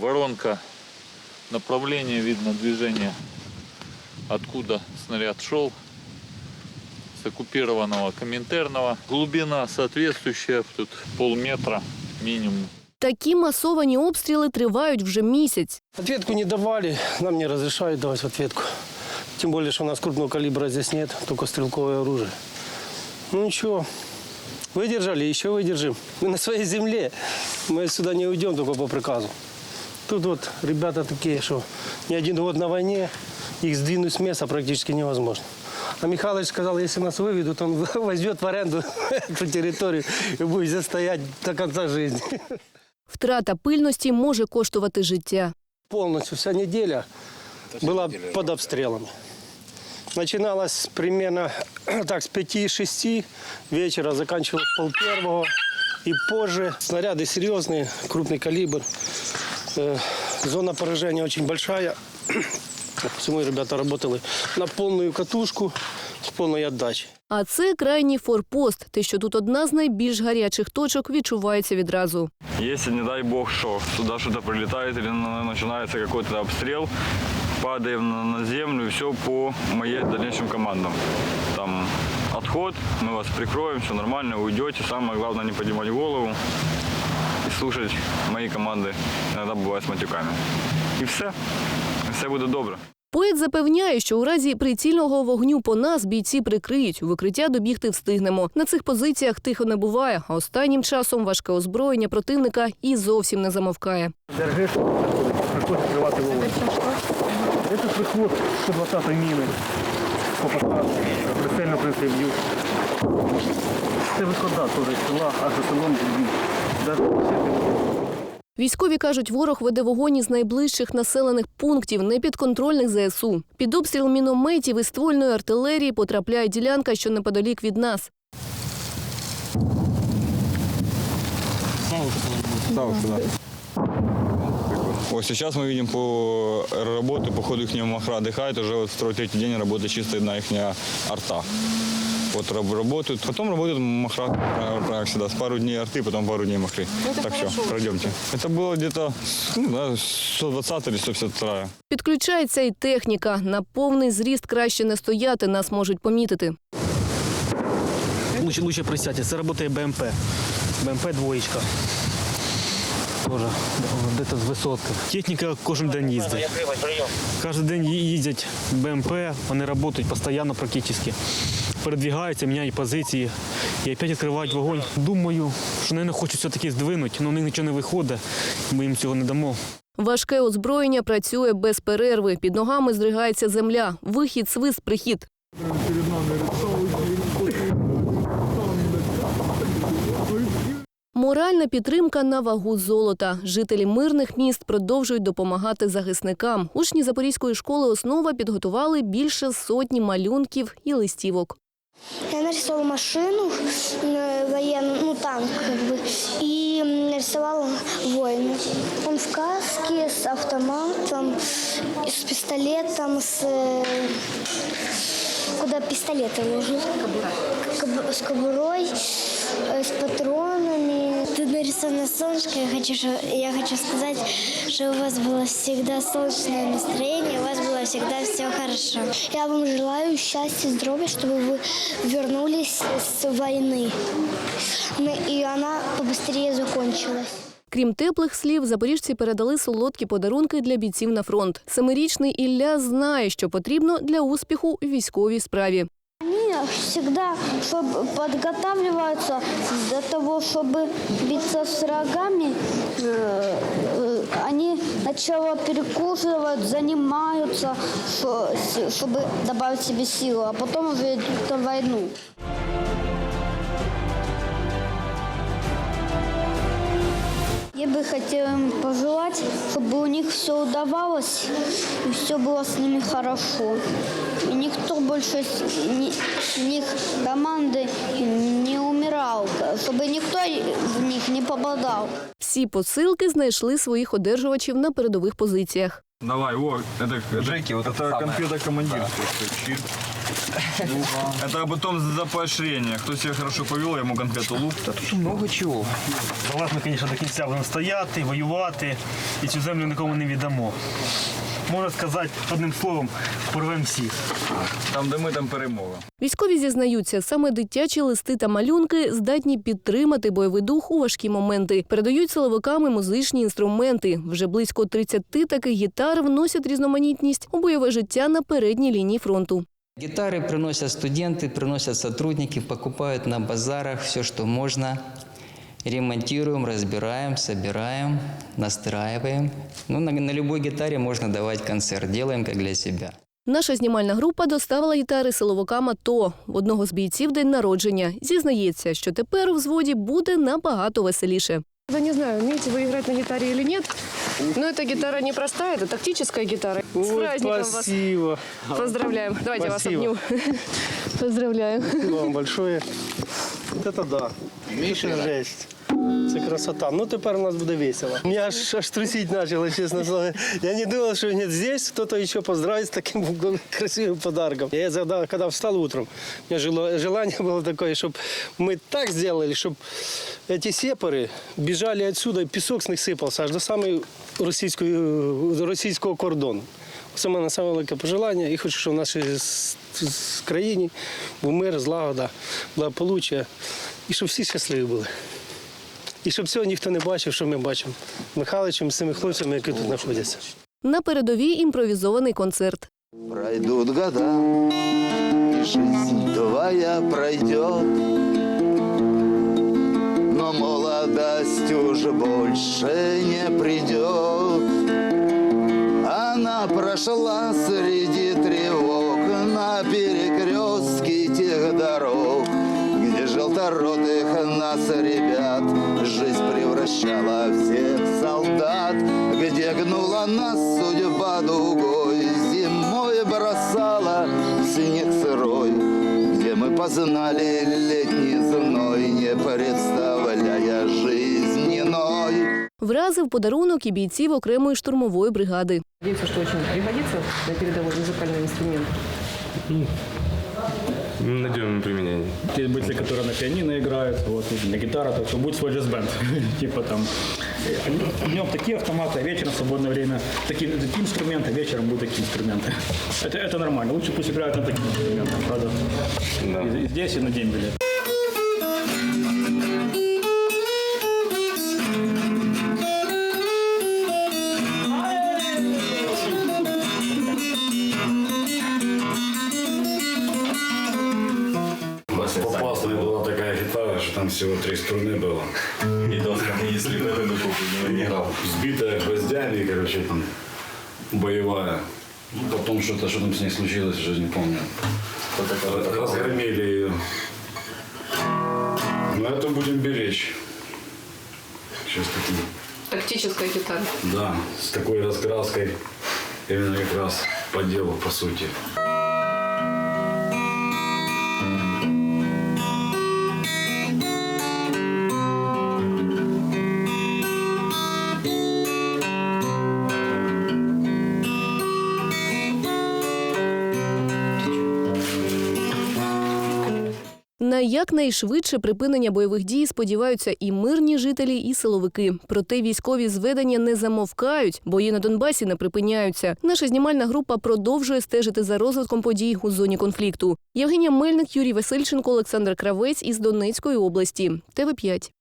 Воронка. Направление видно движение. Откуда снаряд шел. С оккупированного Коминтерного. Глубина соответствующая. Тут полметра минимум. Такі масовані обстріли тривають вже місяць. Ответку не давали, нам не разрешают давать ответку. Тем более, что у нас крупного калибра здесь нет, только стрелковое оружие. Ну ничего, выдержали, еще выдержим. Мы на своей земле, мы сюда не уйдем только по приказу. Тут вот ребята такие, что не один год на войне, их сдвинуть с места практически невозможно. А Михалыч сказал, если нас выведут, он возьмет в аренду эту территорию и будет здесь стоять до конца жизни. Втрата пильності може коштувати життя. полностью вся неделя была под обстрелами. Начиналось примерно так с 5-6 вечера, заканчивалось пол первого. И позже снаряды серьезные, крупный калибр. Э, Зона поражения очень большая. Посему ребята работали на полную катушку с полной отдачей. А це крайній форпост. Те, що тут одна з найбільш гарячих точок, відчувається відразу. Если, не дай бог, что сюда что-то прилетает или на- начинается какой-то обстрел, падаем на, землю, все по моей дальнейшим командам. Там отход, мы вас прикроем, все нормально, уйдете. Самое главное не поднимать голову слушать мои команды, иногда бывает с матюками. И все. Все буде добре. Поет запевняє, що у разі прицільного вогню по нас бійці прикриють. У викриття добігти встигнемо. На цих позиціях тихо не буває, а останнім часом важке озброєння противника і зовсім не замовкає. Держи, приходить тривати вогонь. Це приход 120 міни прицельно принципі. Це вихода теж села, аж за селом б'ють. Військові кажуть, ворог веде вогонь із найближчих населених пунктів, непідконтрольних ЗСУ. Під обстріл мінометів і ствольної артилерії потрапляє ділянка, що неподалік від нас. Вот сейчас мы видим по работе, по ходу их махра отдыхает, уже вот второй, третий день работает чисто одна их арта. Вот раб- работают, потом работают махра, э, как всегда, с пару дней арты, потом пару дней махры. так все, пройдемте. Это было где-то ну, да, 120 или 152. Підключається і техніка. На повний зріст краще не стояти, нас можуть помітити. Лучше, лучше присядьте, це працює БМП. БМП двоєчка. Тоже десь з висотки. Техніка кожен день їздить. Кожен день їздять БМП, вони працюють постійно практично. Передвігаються, міняють позиції і опять відкривають вогонь. Думаю, що вони не хочуть все-таки здвинути, але у них нічого не виходить, ми їм цього не дамо. Важке озброєння працює без перерви. Під ногами здригається земля. Вихід, свист, прихід. Моральна підтримка на вагу золота. Жителі мирних міст продовжують допомагати захисникам. Учні Запорізької школи основа підготували більше сотні малюнків і листівок. Я нарисовала машину э, военную, ну танк как бы, и м, нарисовала воина. Он в каске с автоматом, и с пистолетом, с э, куда пистолеты ложат. Тут нарисовано солнышко. Я хочу, что- я хочу сказать, что у вас было всегда солнечное настроение, у вас было всегда все хорошо. Я вам желаю счастья, здоровья, чтобы вы вернулись с войны. Ну, И она побыстрее закончилась. Крім теплих слів, запоріжці передали солодкі подарунки для бійців на фронт. Семирічний Ілля знає, що потрібно для успіху у військовій справі. Они всегда чтобы подготавливаются для того, чтобы биться с врагами. э, э, Они сначала перекусывают, занимаются, шо- с- чтобы добавить себе силу, а потом уже идут на войну. Я бы хотела им пожелать, чтобы у них все удавалось и все было с ними хорошо. И никто больше с ни- с них команды не умирал, чтобы никто в них не попадал. Всі посилки знайшли своїх одержувачів на передових позиціях. Давай, о, это, Джеки, вот это конфета командирская. Это потом за поощрение. Кто себя хорошо повел, ему конкрету лук. Тут много чого. Залежно, звісно, до кінця будемо стояти, воювати і цю землю нікому не віддамо. Можна сказати одним словом, порвемо всіх. Там, де ми, там перемога. Військові зізнаються, саме дитячі листи та малюнки здатні підтримати бойовий дух у важкі моменти. Передають силовиками музичні інструменти. Вже близько 30 таких гітар вносять різноманітність у бойове життя на передній лінії фронту. Гитары приносят студенты, приносят сотрудники, покупают на базарах все, что можно. Ремонтируем, разбираем, собираем, настраиваем. Ну, на, на любой гитаре можно давать концерт. Делаем как для себя. Наша знімальна група доставила гітари силовикам АТО. В одного з бійців день народження. Зізнається, що тепер у взводі буде набагато веселіше. Я не знаю, умеете вы играть на гитаре или нет, но эта гитара не простая, это тактическая гитара. С праздником праздником вас спасибо. поздравляем. Давайте Спасибо. вас обню. Поздравляю. Спасибо вам большое. Вот это да. Це жесть. Це красота. Ну тепер у нас буде весело. Меня аж, аж трусить почало, честно слово. Я не думал, что нет, здесь кто-то еще поздравит с таким красивым подарком. Я когда, когда встал утром, у меня жело- желание было такое, чтобы мы так сделали, чтобы эти сепары бежали отсюда, и песок с них сыпался аж до самого російського, російського кордону. Це в мене саме велике пожелання і хочу, щоб в нашій країні був мир, злагода, благополуччя і щоб всі щасливі були. І щоб цього ніхто не бачив, що ми бачимо Михайловичем, з цими хлопцями, які тут знаходяться. На передовій імпровізований концерт. Пройдут года, и жизнь твоя пройдет, но молодость уже больше не придет. Прошла среди тревог на перекрестке тех дорог, где желторотых нас ребят жизнь превращала всех в солдат, где гнула нас судьба дугой, зимой бросала снег сырой, где мы познали летний зной, не представляя иной. Вразив подарунок і бійців окремої штурмової бригади. Надеемся, что очень пригодится на передовой музыкальный инструмент. Найдем применение. Есть бойцы, которые на пианино играют, вот, на гитарах, так что будет свой джаз-бенд. типа там, днем такие автоматы, а вечером в свободное время такие, такие инструменты, вечером будут такие инструменты. Это, это нормально, лучше пусть играют на таких инструментах, правда? И, и здесь, и на дембеле. Что там всего три струны было. И доска, если бы это не играл. Сбитая гвоздями, короче, там, боевая. Ну, Потом что-то, что там с ней случилось, уже не помню. Разгромили ее. Но это будем беречь. Сейчас такие. Тактическая гитара. Да, с такой раскраской. Именно как раз по делу, по сути. На якнайшвидше припинення бойових дій сподіваються і мирні жителі, і силовики. Проте військові зведення не замовкають, бої на Донбасі не припиняються. Наша знімальна група продовжує стежити за розвитком подій у зоні конфлікту. Євгенія Мельник, Юрій Васильченко, Олександр Кравець із Донецької області. ТВ 5